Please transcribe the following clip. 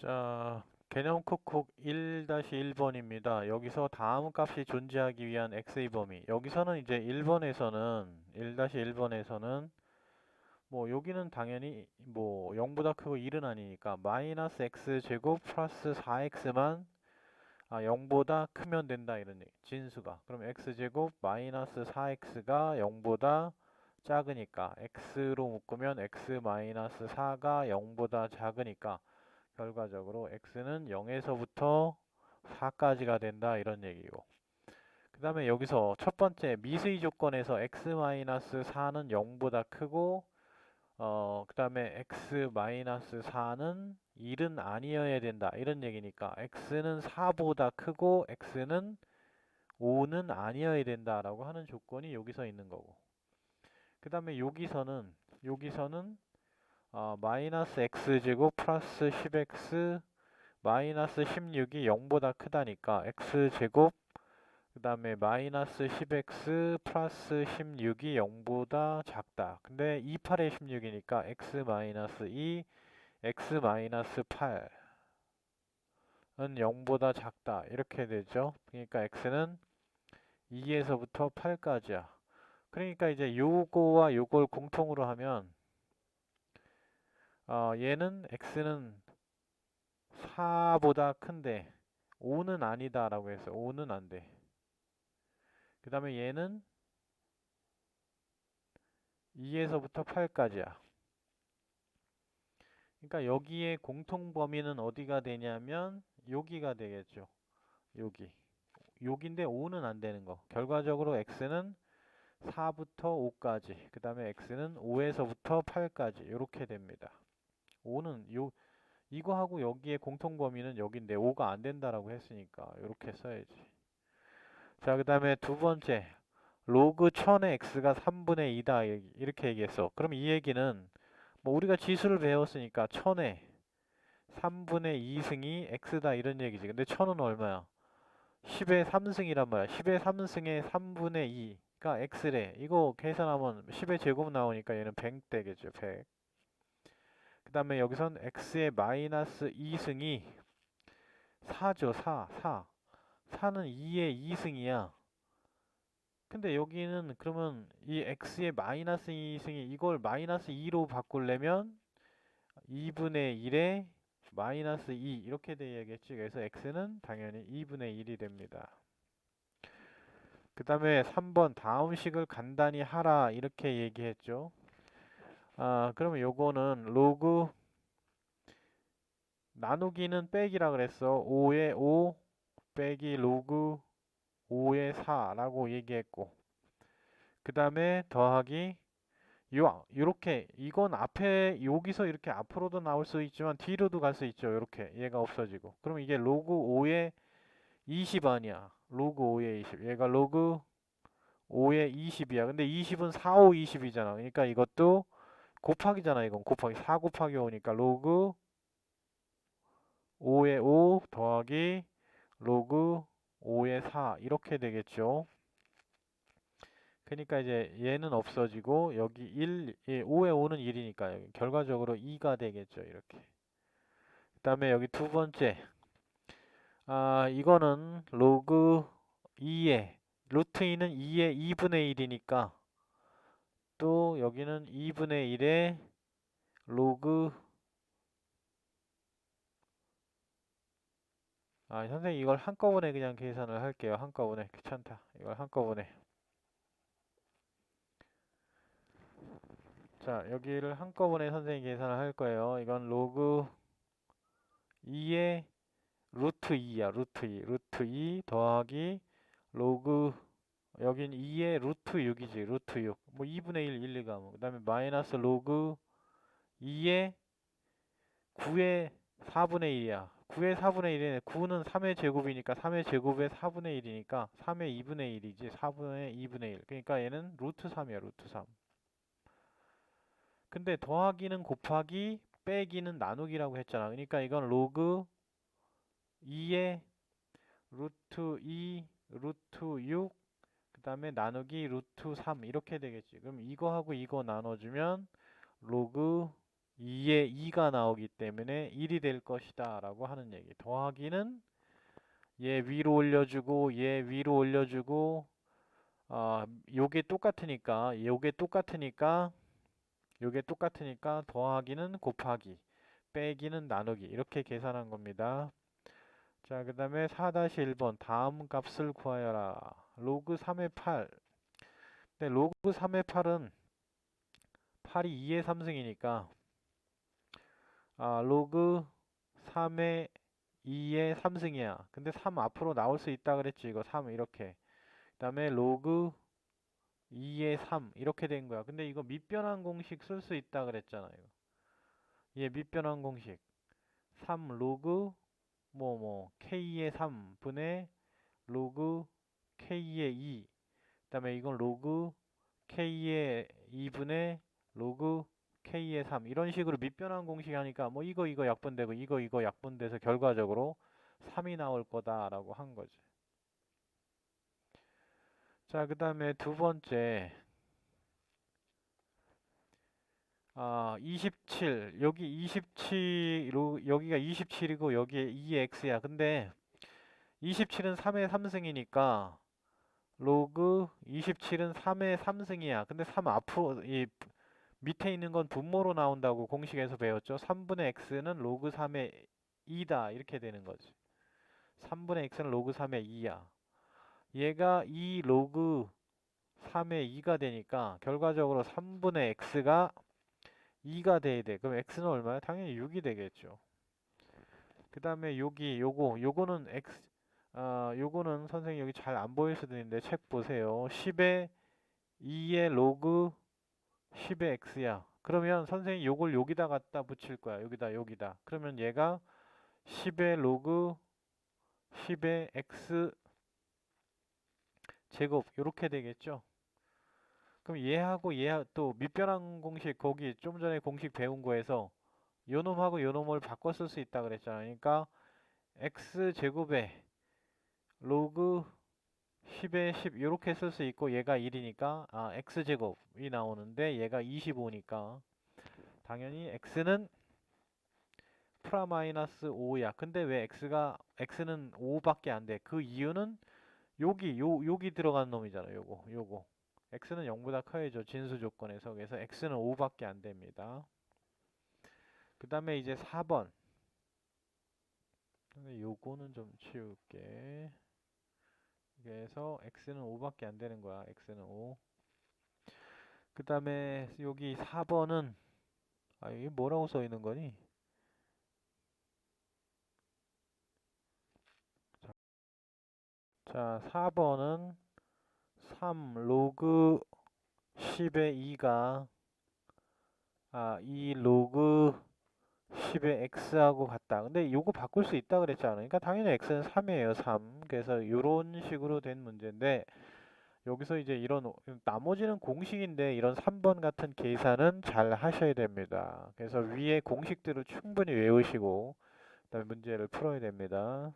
자, 개념 콕콕 1-1번입니다. 여기서 다음 값이 존재하기 위한 x의 범위. 여기서는 이제 1번에서는 1-1번에서는 뭐 여기는 당연히 뭐 0보다 크고 1은 아니니까 마이너스 x 제곱 플러스 4x만 아 0보다 크면 된다 이런 얘기. 진수가. 그럼 x 제곱 마이너스 4x가 0보다 작으니까 x로 묶으면 x 마이너스 4가 0보다 작으니까 결과적으로 x는 0에서부터 4까지가 된다 이런 얘기고. 그 다음에 여기서 첫 번째 미수의 조건에서 x-4는 0보다 크고 어, 그 다음에 x-4는 1은 아니어야 된다 이런 얘기니까 x는 4보다 크고 x는 5는 아니어야 된다 라고 하는 조건이 여기서 있는 거고. 그 다음에 여기서는 여기서는 어, 마이너스 x제곱 플러스 10x 마이너스 16이 0보다 크다니까 x제곱 그 다음에 마이너스 10x 플러스 16이 0보다 작다. 근데 28에 16이니까 x 마이너스 2, x 마이너스 8은 0보다 작다. 이렇게 되죠. 그러니까 x는 2에서부터 8까지야. 그러니까 이제 요거와 요걸 공통으로 하면 어, 얘는 x는 4보다 큰데 5는 아니다 라고 해서 5는 안 돼. 그 다음에 얘는 2에서부터 8까지야. 그러니까 여기에 공통 범위는 어디가 되냐면 여기가 되겠죠. 여기. 여기인데 5는 안 되는 거. 결과적으로 x는 4부터 5까지. 그 다음에 x는 5에서부터 8까지. 이렇게 됩니다. 5는 요 이거하고 여기에 공통 범위는 여기인데 5가 안 된다라고 했으니까 이렇게 써야지. 자, 그 다음에 두 번째 로그 1000의 x가 3분의 2다 이렇게 얘기했어. 그럼 이 얘기는 뭐 우리가 지수를 배웠으니까 1000의 3분의 2승이 x다 이런 얘기지. 근데 1000은 얼마야? 10의 3승이란 말이야. 10의 3승의 3분의 2가 x래. 이거 계산하면 10의 제곱 나오니까 얘는 100 되겠죠. 100. 그 다음에 여기선 x의 마이너스 2승이 4죠. 4. 4. 4는 2의 2승이야. 근데 여기는 그러면 이 x의 마이너스 2승이 이걸 마이너스 2로 바꾸려면 2분의 1에 마이너스 2 이렇게 돼야겠지. 그래서 x는 당연히 2분의 1이 됩니다. 그 다음에 3번 다음 식을 간단히 하라 이렇게 얘기했죠. 아, 그러면 요거는 로그 나누기는 빼기라 그랬어. 5의 5 빼기 로그 5의 4라고 얘기했고 그 다음에 더하기 요 요렇게 이건 앞에 여기서 이렇게 앞으로도 나올 수 있지만 뒤로도 갈 수 있죠. 요렇게 얘가 없어지고 그럼 이게 로그 5의 20 아니야. 로그 5의 20 얘가 로그 5의 20이야. 근데 20은 4, 5, 20이잖아. 그러니까 이것도 곱하기잖아 이건 곱하기. 4 곱하기 5니까 로그 5의 5 더하기 로그 5의 4 이렇게 되겠죠. 그러니까 이제 얘는 없어지고 여기 1, 예, 5의 5는 1이니까 결과적으로 2가 되겠죠 이렇게. 그 다음에 여기 두 번째. 아 이거는 로그 2의 루트 2는 2의 2분의 1이니까 또 여기는 2분의 1의 로그. 아 선생님 이걸 한꺼번에 그냥 계산을 할게요. 한꺼번에. 귀찮다. 이걸 한꺼번에. 자 여기를 한꺼번에 선생님 계산을 할 거예요. 이건 로그 2의 루트 2야 루트 2 루트 2 더하기 로그 여긴 2의 루트 6이지 루트 6. 뭐 2분의 1, 1, 2가 뭐. 그 다음에 마이너스 로그 2의 9의 4분의 1이야. 9의 4분의 1에 9는 3의 제곱이니까 3의 제곱의 4분의 1이니까 3의 2분의 1이지. 4분의 2분의 1. 그러니까 얘는 루트 3이야. 루트 3. 근데 더하기는 곱하기 빼기는 나누기라고 했잖아. 그러니까 이건 로그 2의 루트 2 루트 6 그 다음에 나누기 루트 3 이렇게 되겠지. 그럼 이거하고 이거 나눠주면 로그 2에 2가 나오기 때문에 1이 될 것이다 라고 하는 얘기. 더하기는 얘 위로 올려주고 얘 위로 올려주고 아 요게 똑같으니까 요게 똑같으니까 요게 똑같으니까 더하기는 곱하기 빼기는 나누기 이렇게 계산한 겁니다. 자 그 다음에 4-1번 다음 값을 구하여라 로그 3의 8 근데 로그 3의 8은 8이 2의 3승이니까 아, 로그 3의 2의 3승이야. 근데 3 앞으로 나올 수 있다 그랬지. 이거 3 이렇게. 그 다음에 로그 2의 3 이렇게 된 거야. 근데 이거 밑변환 공식 쓸 수 있다 그랬잖아요. 얘 밑변환 공식 3 로그 뭐뭐 k의 3 분의 로그 k의 2 그 다음에 이건 로그 k의 2분의 로그 k의 3 이런 식으로 밑변환 공식 하니까 뭐 이거 이거 약분되고 이거 이거 약분돼서 결과적으로 3이 나올 거다라고 한 거지. 자, 그 다음에 두 번째 아, 27 여기 27로 여기가 27이고 여기에 2x야. 근데 27은 3의 3승이니까 로그 27은 3의 3승이야. 근데 3 앞으로 이 밑에 있는 건 분모로 나온다고 공식에서 배웠죠. 3분의 x는 로그 3의 2다. 이렇게 되는 거지. 3분의 x는 로그 3의 2야. 얘가 2 로그 3의 2가 되니까 결과적으로 3분의 x가 2가 돼야 돼. 그럼 x는 얼마야? 당연히 6이 되겠죠. 그 다음에 여기 요거 요거는 x 아 요거는 선생님 여기 잘 안 보일 수도 있는데 책 보세요. 10의 2의 로그 10의 x야. 그러면 선생님 요걸 여기다 갖다 붙일 거야. 여기다 여기다. 그러면 얘가 10의 로그 10의 x 제곱 이렇게 되겠죠. 그럼 얘하고 얘 또 밑변환 공식 거기 좀 전에 공식 배운 거에서 요놈하고 요놈을 쓸수 있다 그랬잖아요. 그러니까 x 제곱에 로그 10에 10 이렇게 쓸 수 있고 얘가 1이니까 아 x 제곱이 나오는데 얘가 25니까 당연히 x는 프라 마이너스 5야. 근데 왜 x가 x는 5밖에 안 돼? 그 이유는 여기 요 여기 들어간 놈이잖아. 요거 요거 x는 0보다 커야죠. 진수 조건에서 그래서 x는 5밖에 안 됩니다. 그 다음에 이제 4번 근데 요거는 좀 치울게. 그래서 x는 5밖에 안 되는 거야. x는 5. 그 다음에 여기 4번은 아 이게 뭐라고 써 있는 거니? 자, 4번은 3 로그 10의 2가 아, 2 로그 10의 x하고 같다. 근데 요거 바꿀 수 있다 그랬잖아요. 그러니까 당연히 x는 3이에요. 3. 그래서 요런 식으로 된 문제인데 여기서 이제 이런 오- 나머지는 공식인데 이런 3번 같은 계산은 잘 하셔야 됩니다. 그래서 위에 공식들을 충분히 외우시고 그다음에 문제를 풀어야 됩니다.